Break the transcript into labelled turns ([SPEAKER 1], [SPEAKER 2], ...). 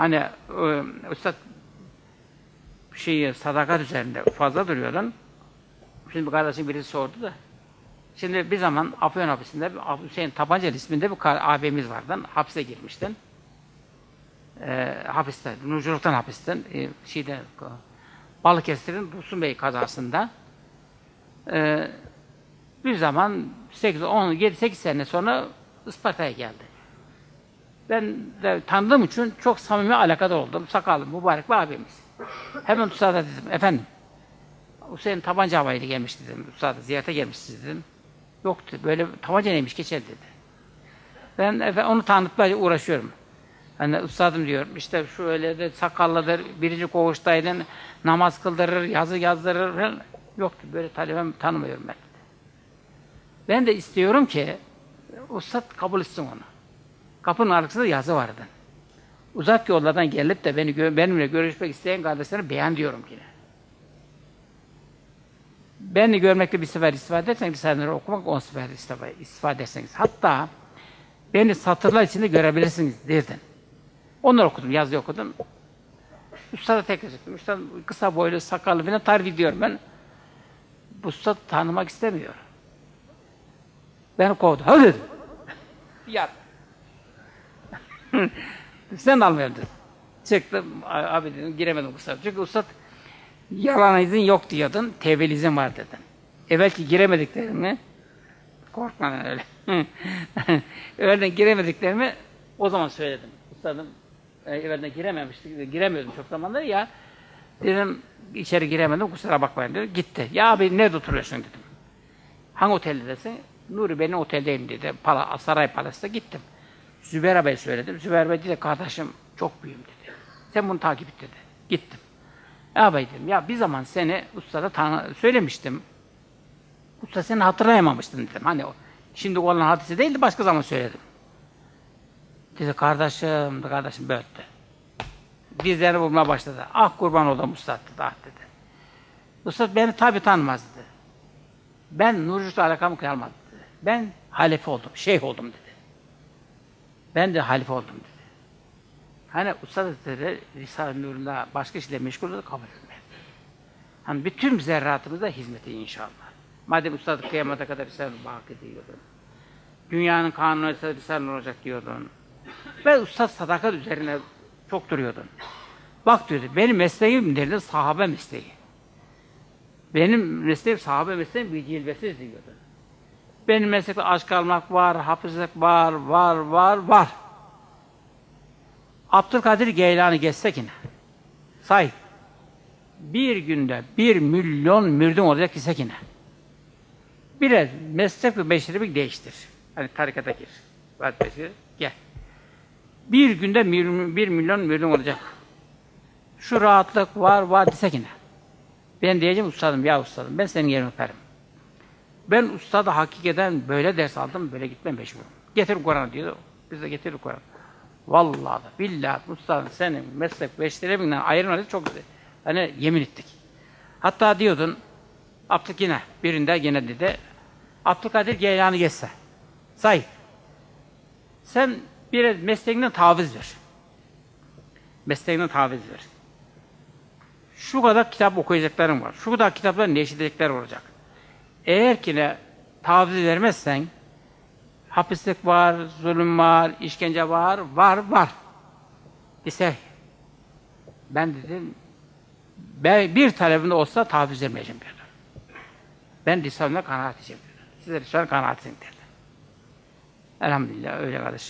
[SPEAKER 1] Hani e, Üstad şeyi sadakat üzerinde fazla duruyordun. Şimdi bir kardeşim birisi sordu da. Şimdi bir zaman Afyon hapisinde Hüseyin Tabancalı isminde bir abimiz vardı. Hapse girmiştin. E, hapiste, Nurculuk'tan hapisten, e, şeyde, Balıkesir'in Dursun Bey kazasında e, bir zaman 8, 10, 7, 8 sene sonra Isparta'ya geldi. Ben de tanıdığım için çok samimi alakadar oldum. Sakallı, mübarek bir abimiz. Hemen Üstad'a dedim, efendim, Hüseyin tabanca havayla gelmiş dedim. Üstad'a ziyarete gelmişsiniz dedim. Yoktu, böyle tabanca neymiş geçer dedi. Ben efe, onu tanıtmaya uğraşıyorum. Hani üstadım diyorum, işte şu öyle de sakallıdır, birinci koğuştaydın, namaz kıldırır, yazı yazdırır. Yoktu, böyle talebem tanımıyorum ben. Ben de istiyorum ki, ustad kabul etsin onu. Kapının arkasında yazı vardı. Uzak yollardan gelip de beni benimle görüşmek isteyen kardeşlerine beğen diyorum yine. Beni görmekte bir sefer istifade ederseniz, Risaleleri okumak on sefer istifade, ederseniz. Hatta beni satırlar içinde görebilirsiniz derdin. Onları okudum, yazı okudum. Üstad'a tekrar ettim. Üstad kısa boylu, sakallı falan tarif ediyorum ben. Bu ustad tanımak istemiyor. Beni kovdu. Hadi dedim. Yat. Sen almıyorum dedim. Çıktım, abi dedim, giremedim ustad. Çünkü ustad yalan izin yok diyordun, tevbeli izin var dedin. Evvelki giremediklerimi, korkma lan öyle. Evvelden giremediklerimi o zaman söyledim. Ustadım, e, evvelden girememiştik, giremiyordum çok zamandır ya. Dedim, içeri giremedim, kusura bakmayın dedi. Gitti. Ya abi nerede oturuyorsun dedim. Hangi oteldesin? Nuri benim oteldeyim dedi. Pala, Saray Palas'ta gittim. Zübeyir Bey söyledim. Zübeyir Bey dedi kardeşim çok büyüğüm dedi. Sen bunu takip et dedi. Gittim. Ya bey dedim ya bir zaman seni ustada söylemiştim. Usta seni hatırlayamamıştım dedim. Hani şimdi olan hadise değil de başka zaman söyledim. Dedi kardeşim, kardeşim böğüttü. Dizlerini vurmaya başladı. Ah kurban oldum ustad dedi. Ah dedi. Ustad beni tabi tanımaz dedi. Ben Nurculuk'la alakamı kalmadı dedi. Ben halife oldum, şeyh oldum dedi. Ben de halife oldum dedi. Hani Ustad Hazretleri Risale-i Nur'unda başka işle meşgul olup kabul etmedi. Hani bütün zerratımızda hizmeti inşallah. Madem Ustad kıyamata kadar Risale-i Baki diyordun. Dünyanın kanunu Risale-i Nur olacak diyordun. Ve Ustad sadakat üzerine çok duruyordun. Bak diyordu, benim mesleğim derdi sahabe mesleği. Benim mesleğim sahabe mesleğim bir cilvesiz diyordu. Benim meslekte aşk almak var, hafızlık var, var, var, var. Abdülkadir Geylani geçsek yine. Say. Bir günde bir milyon mürdüm olacak desek yine. Biraz meslek ve meşrebi değiştir. Hani tarikata gir. Vazifesi gel. Bir günde bir milyon mürdüm olacak. Şu rahatlık var var desek yine. Ben diyeceğim ustadım ya ustadım ben senin yerini öperim. Ben ustada hakikaten böyle ders aldım böyle gitmem mecburum. Getir Kur'an'ı diyor. Biz de getirir Kur'an. Vallahi billahi ustadım senin meslek beşleriminden ayrılmadı çok güzel. Hani yemin ettik. Hatta diyordun Abdülk yine birinde yine dedi Abdülkadir Geylani geçse. Say. Sen bir mesleğinden taviz ver. Mesleğinden taviz ver. Şu kadar kitap okuyacakların var. Şu kadar kitapların neşredecekler olacak. Eğer ki ne taviz vermezsen hapislik var, zulüm var, işkence var, var, var. Ise ben dedim ben bir talebimde olsa taviz vermeyeceğim dedi. Ben Risale'ne kanaat edeceğim dedi. Size Risale kanaat edin dedi. Elhamdülillah öyle kardeşim.